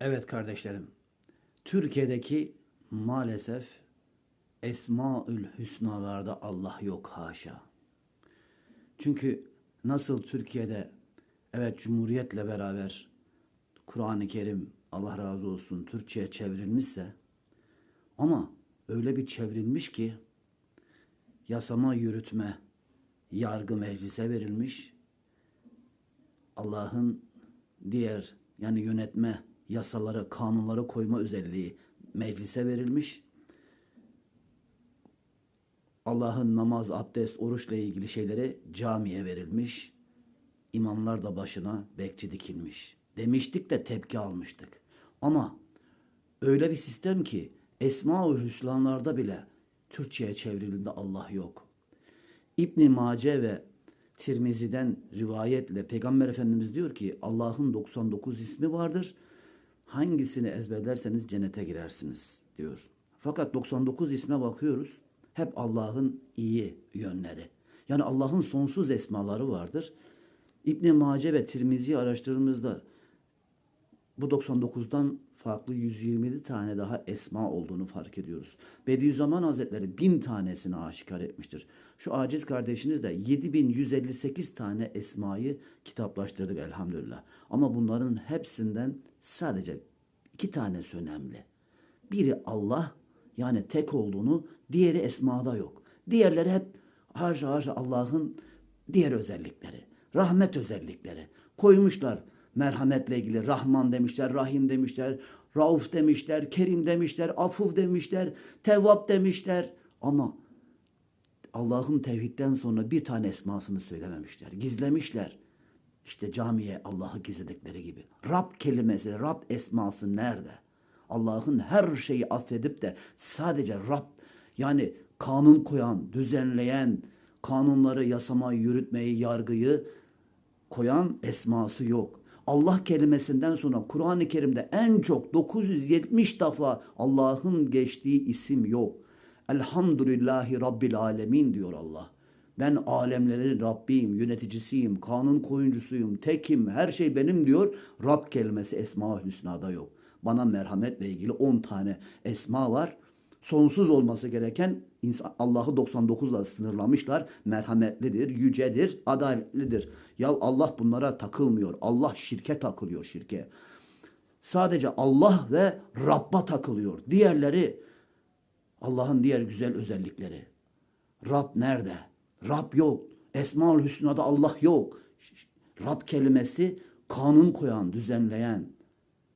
Evet kardeşlerim. Türkiye'deki maalesef Esmaül Hüsnalarda Allah yok haşa. Çünkü nasıl Türkiye'de evet Cumhuriyet'le beraber Kur'an-ı Kerim Allah razı olsun Türkçe'ye çevrilmişse ama öyle bir çevrilmiş ki yasama yürütme yargı meclise verilmiş. Allah'ın diğer yani yönetme yasaları, kanunları koyma özelliği meclise verilmiş. Allah'ın namaz, abdest, oruçla ilgili şeyleri camiye verilmiş. İmamlar da başına bekçi dikilmiş. Demiştik de tepki almıştık. Ama öyle bir sistem ki Esma-ül Hüsna'larda bile Türkçe'ye çevrildiğinde Allah yok. İbn Mace ve Tirmizi'den rivayetle Peygamber Efendimiz diyor ki Allah'ın 99 ismi vardır. Hangisini ezberlerseniz cennete girersiniz diyor. Fakat 99 isme bakıyoruz. Hep Allah'ın iyi yönleri. Yani Allah'ın sonsuz esmaları vardır. İbn Mace ve Tirmizi araştırdığımızda bu 99'dan farklı 127 tane daha esma olduğunu fark ediyoruz. Bediüzzaman Hazretleri bin tanesini aşikar etmiştir. Şu aciz kardeşiniz de 7158 tane esmayı kitaplaştırdık elhamdülillah. Ama bunların hepsinden sadece iki tanesi önemli. Biri Allah yani tek olduğunu, diğeri esmada yok. Diğerleri hep harca harca Allah'ın diğer özellikleri, rahmet özellikleri koymuşlar. Merhametle ilgili Rahman demişler, Rahim demişler, Rauf demişler, Kerim demişler, Afuf demişler, Tevvap demişler. Ama Allah'ın tevhidden sonra bir tane esmasını söylememişler. Gizlemişler. İşte camiye Allah'ı gizledikleri gibi. Rab kelimesi, Rab esması nerede? Allah'ın her şeyi affedip de sadece Rab yani kanun koyan, düzenleyen, kanunları yasamayı, yürütmeyi, yargıyı koyan esması yok. Allah kelimesinden sonra Kur'an-ı Kerim'de en çok 970 defa Allah'ın geçtiği isim yok. Elhamdülillahi Rabbil Alemin diyor Allah. Ben alemlerin Rabbiyim, yöneticisiyim, kanun koyuncusuyum, tekim, her şey benim diyor. Rab kelimesi Esma-ül Hüsna'da yok. Bana merhametle ilgili 10 tane esma var. Sonsuz olması gereken Allah'ı 99 ile sınırlamışlar. Merhametlidir, yücedir, adaletlidir. Ya Allah bunlara takılmıyor. Allah şirke takılıyor şirke. Sadece Allah ve Rabb'a takılıyor. Diğerleri Allah'ın diğer güzel özellikleri. Rab nerede? Rab yok. Esmaül Hüsna'da Allah yok. Rab kelimesi kanun koyan, düzenleyen,